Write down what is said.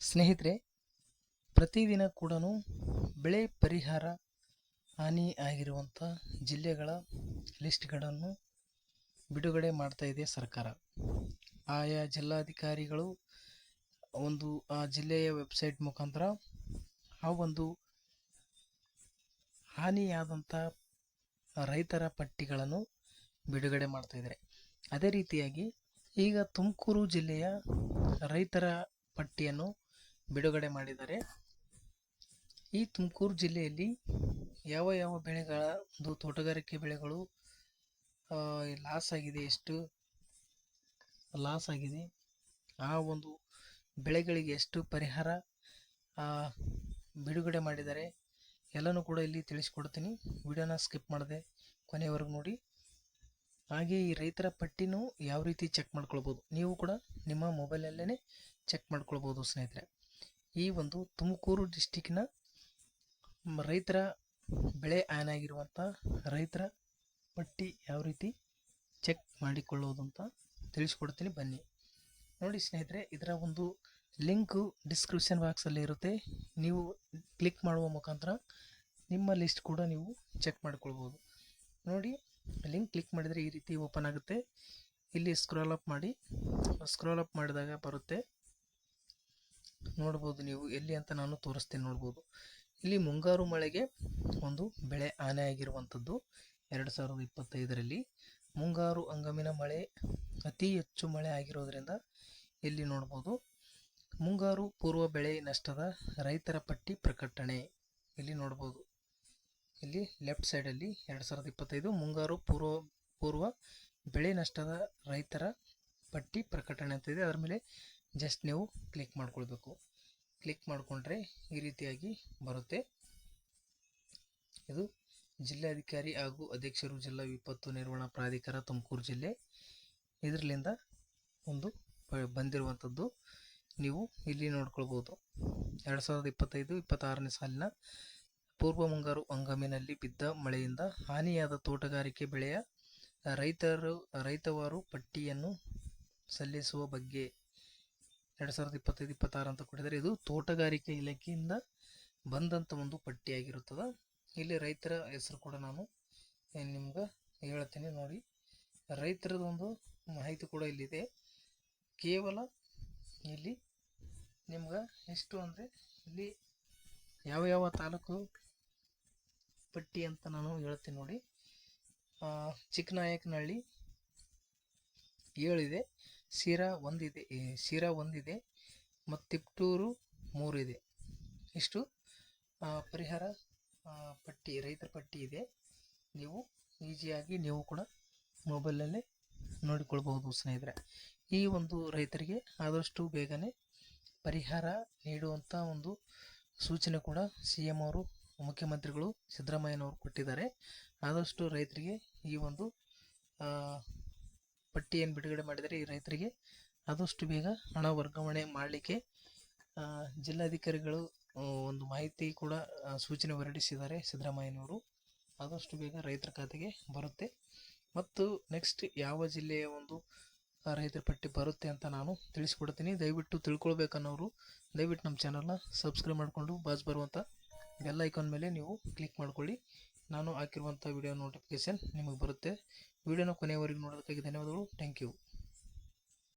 ಸ್ನೇಹಿತರೆ, ಪ್ರತಿದಿನ ಕೂಡ ಬೆಳೆ ಪರಿಹಾರ ಹಾನಿ ಆಗಿರುವಂಥ ಜಿಲ್ಲೆಗಳ ಲಿಸ್ಟ್ಗಳನ್ನು ಬಿಡುಗಡೆ ಮಾಡ್ತಾ ಇದೆ ಸರ್ಕಾರ. ಆಯಾ ಜಿಲ್ಲಾಧಿಕಾರಿಗಳು ಒಂದು ಆ ಜಿಲ್ಲೆಯ ವೆಬ್ಸೈಟ್ ಮುಖಾಂತರ ಆ ಒಂದು ಹಾನಿಯಾದಂಥ ರೈತರ ಪಟ್ಟಿಗಳನ್ನು ಬಿಡುಗಡೆ ಮಾಡ್ತಾ ಇದ್ದಾರೆ. ಅದೇ ರೀತಿಯಾಗಿ ಈಗ ತುಮಕೂರು ಜಿಲ್ಲೆಯ ರೈತರ ಪಟ್ಟಿಯನ್ನು ಬಿಡುಗಡೆ ಮಾಡಿದ್ದಾರೆ. ಈ ತುಮಕೂರು ಜಿಲ್ಲೆಯಲ್ಲಿ ಯಾವ ಯಾವ ಬೆಳೆಗಳ, ಒಂದು ತೋಟಗಾರಿಕೆ ಬೆಳೆಗಳು ಲಾಸ್ ಆಗಿದೆ, ಎಷ್ಟು ಲಾಸ್ ಆಗಿದೆ, ಆ ಒಂದು ಬೆಳೆಗಳಿಗೆ ಎಷ್ಟು ಪರಿಹಾರ ಬಿಡುಗಡೆ ಮಾಡಿದ್ದಾರೆ, ಎಲ್ಲನೂ ಕೂಡ ಇಲ್ಲಿ ತಿಳಿಸ್ಕೊಡ್ತೀನಿ. ವಿಡಿಯೋನ ಸ್ಕಿಪ್ ಮಾಡಿದೆ ಕೊನೆಯವರೆಗೂ ನೋಡಿ. ಹಾಗೆ ಈ ರೈತರ ಪಟ್ಟಿನೂ ಯಾವ ರೀತಿ ಚೆಕ್ ಮಾಡ್ಕೊಳ್ಬೋದು? ನೀವು ಕೂಡ ನಿಮ್ಮ ಮೊಬೈಲಲ್ಲೇ ಚೆಕ್ ಮಾಡ್ಕೊಳ್ಬೋದು ಸ್ನೇಹಿತರೆ. ಈ ಒಂದು ತುಮಕೂರು ಡಿಸ್ಟಿಕ್ನ ರೈತರ ಬೆಳೆ ಆನ್ ಆಗಿರುವಂಥ ರೈತರ ಪಟ್ಟಿ ಯಾವ ರೀತಿ ಚೆಕ್ ಮಾಡಿಕೊಳ್ಳೋದು ಅಂತ ತಿಳಿಸ್ಕೊಡ್ತೀನಿ ಬನ್ನಿ. ನೋಡಿ ಸ್ನೇಹಿತರೆ, ಇದರ ಒಂದು ಲಿಂಕು ಡಿಸ್ಕ್ರಿಪ್ಷನ್ ಬಾಕ್ಸಲ್ಲಿ ಇರುತ್ತೆ. ನೀವು ಕ್ಲಿಕ್ ಮಾಡುವ ಮುಖಾಂತರ ನಿಮ್ಮ ಲಿಸ್ಟ್ ಕೂಡ ನೀವು ಚೆಕ್ ಮಾಡಿಕೊಳ್ಬೋದು. ನೋಡಿ ಲಿಂಕ್ ಕ್ಲಿಕ್ ಮಾಡಿದರೆ ಈ ರೀತಿ ಓಪನ್ ಆಗುತ್ತೆ. ಇಲ್ಲಿ ಸ್ಕ್ರಾಲ್ ಅಪ್ ಮಾಡಿ ಸ್ಕ್ರಾಲ್ ಅಪ್ ಮಾಡಿದಾಗ ಬರುತ್ತೆ. ನೋಡ್ಬೋದು ನೀವು ಎಲ್ಲಿ ಅಂತ ನಾನು ತೋರಿಸ್ತೀನಿ ನೋಡ್ಬೋದು. ಇಲ್ಲಿ ಮುಂಗಾರು ಮಳೆಗೆ ಒಂದು ಬೆಳೆ ಆನೆ ಆಗಿರುವಂಥದ್ದು. ಎರಡು ಸಾವಿರದ ಇಪ್ಪತ್ತೈದರಲ್ಲಿ ಮುಂಗಾರು ಹಂಗಾಮಿನ ಮಳೆ, ಅತಿ ಹೆಚ್ಚು ಮಳೆ ಆಗಿರೋದ್ರಿಂದ ಇಲ್ಲಿ ನೋಡ್ಬೋದು. ಮುಂಗಾರು ಪೂರ್ವ ಬೆಳೆ ನಷ್ಟದ ರೈತರ ಪಟ್ಟಿ ಪ್ರಕಟಣೆ. ಇಲ್ಲಿ ನೋಡ್ಬೋದು. ಇಲ್ಲಿ ಲೆಫ್ಟ್ ಸೈಡಲ್ಲಿ ಎರಡು ಸಾವಿರದ ಇಪ್ಪತ್ತೈದು ಮುಂಗಾರು ಪೂರ್ವ ಪೂರ್ವ ಬೆಳೆ ನಷ್ಟದ ರೈತರ ಪಟ್ಟಿ ಪ್ರಕಟಣೆ ಅಂತ ಇದೆ. ಅದರ ಮೇಲೆ ಜಸ್ಟ್ ನೀವು ಕ್ಲಿಕ್ ಮಾಡ್ಕೊಳ್ಬೇಕು. ಕ್ಲಿಕ್ ಮಾಡಿಕೊಂಡ್ರೆ ಈ ರೀತಿಯಾಗಿ ಬರುತ್ತೆ. ಇದು ಜಿಲ್ಲಾಧಿಕಾರಿ ಹಾಗೂ ಅಧ್ಯಕ್ಷರು ಜಿಲ್ಲಾ ವಿಪತ್ತು ನಿರ್ವಹಣಾ ಪ್ರಾಧಿಕಾರ ತುಮಕೂರು ಜಿಲ್ಲೆ. ಇದರಲ್ಲಿಂದ ಒಂದು ಬಂದಿರುವಂಥದ್ದು ನೀವು ಇಲ್ಲಿ ನೋಡ್ಕೊಳ್ಬೋದು. ಎರಡು ಸಾವಿರದ ಇಪ್ಪತ್ತೈದು, ಇಪ್ಪತ್ತಾರನೇ ಸಾಲಿನ ಪೂರ್ವ ಮುಂಗಾರು ಹಂಗಾಮಿನಲ್ಲಿ ಬಿದ್ದ ಮಳೆಯಿಂದ ಹಾನಿಯಾದ ತೋಟಗಾರಿಕೆ ಬೆಳೆಯ ರೈತರು, ರೈತವಾರು ಪಟ್ಟಿಯನ್ನು ಸಲ್ಲಿಸುವ ಬಗ್ಗೆ ಎರಡು ಸಾವಿರದ ಇಪ್ಪತ್ತೈದು, ಇಪ್ಪತ್ತಾರು ಅಂತ ಕೊಟ್ಟಿದ್ದಾರೆ. ಇದು ತೋಟಗಾರಿಕೆ ಇಲಾಖೆಯಿಂದ ಬಂದಂಥ ಒಂದು ಪಟ್ಟಿಯಾಗಿರುತ್ತದೆ. ಇಲ್ಲಿ ರೈತರ ಹೆಸರು ಕೂಡ ನಾನು ನಿಮ್ಗೆ ಹೇಳ್ತೀನಿ ನೋಡಿ. ರೈತರದೊಂದು ಮಾಹಿತಿ ಕೂಡ ಇಲ್ಲಿದೆ. ಕೇವಲ ಇಲ್ಲಿ ನಿಮ್ಗೆ ಎಷ್ಟು ಅಂದರೆ ಇಲ್ಲಿ ಯಾವ ಯಾವ ತಾಲೂಕು ಪಟ್ಟಿ ಅಂತ ನಾನು ಹೇಳ್ತೀನಿ ನೋಡಿ. ಚಿಕ್ಕನಾಯಕನಹಳ್ಳಿ ಏಳಿದೆ. ಶಿರಾ ಒಂದಿದೆ ಶಿರಾ ಒಂದಿದೆ ಮತ್ತು ತಿಪ್ಟೂರು ಮೂರಿದೆ. ಇಷ್ಟು ಪರಿಹಾರ ಪಟ್ಟಿ, ರೈತರ ಪಟ್ಟಿ ಇದೆ. ನೀವು ಈಜಿಯಾಗಿ ನೀವು ಕೂಡ ಮೊಬೈಲಲ್ಲೇ ನೋಡಿಕೊಳ್ಬಹುದು ಸ್ನೇಹಿತರೆ. ಈ ಒಂದು ರೈತರಿಗೆ ಆದಷ್ಟು ಬೇಗನೆ ಪರಿಹಾರ ನೀಡುವಂಥ ಒಂದು ಸೂಚನೆ ಕೂಡ ಸಿ ಎಂ ಅವರು, ಮುಖ್ಯಮಂತ್ರಿಗಳು ಸಿದ್ದರಾಮಯ್ಯನವರು ಕೊಟ್ಟಿದ್ದಾರೆ. ಆದಷ್ಟು ರೈತರಿಗೆ ಈ ಒಂದು ಪಟ್ಟಿಯನ್ನು ಬಿಡುಗಡೆ ಮಾಡಿದರೆ ಈ ರೈತರಿಗೆ ಆದಷ್ಟು ಬೇಗ ಹಣ ವರ್ಗಾವಣೆ ಮಾಡಲಿಕ್ಕೆ ಜಿಲ್ಲಾಧಿಕಾರಿಗಳು ಒಂದು ಮಾಹಿತಿ ಕೂಡ ಸೂಚನೆ ಹೊರಡಿಸಿದ್ದಾರೆ ಸಿದ್ದರಾಮಯ್ಯನವರು. ಆದಷ್ಟು ಬೇಗ ರೈತರ ಖಾತೆಗೆ ಬರುತ್ತೆ. ಮತ್ತು ನೆಕ್ಸ್ಟ್ ಯಾವ ಜಿಲ್ಲೆಯ ಒಂದು ರೈತರ ಪಟ್ಟಿ ಬರುತ್ತೆ ಅಂತ ನಾನು ತಿಳಿಸ್ಕೊಡ್ತೀನಿ. ದಯವಿಟ್ಟು ತಿಳ್ಕೊಳ್ಬೇಕನ್ನೋರು, ದಯವಿಟ್ಟು ನಮ್ಮ ಚಾನಲ್ನ ಸಬ್ಸ್ಕ್ರೈಬ್ ಮಾಡಿಕೊಂಡು ಬಾಜ್ ಬರುವಂಥ ಬೆಲ್ ಐಕಾನ್ ಮೇಲೆ ನೀವು ಕ್ಲಿಕ್ ಮಾಡ್ಕೊಳ್ಳಿ. ನಾನು ಹಾಕಿರುವಂಥ ವಿಡಿಯೋ ನೋಟಿಫಿಕೇಷನ್ ನಿಮಗೆ ಬರುತ್ತೆ. ವಿಡಿಯೋನ ಕೊನೆಯವರೆಗೂ ನೋಡೋದಕ್ಕಾಗಿ ಧನ್ಯವಾದಗಳು. Thank you.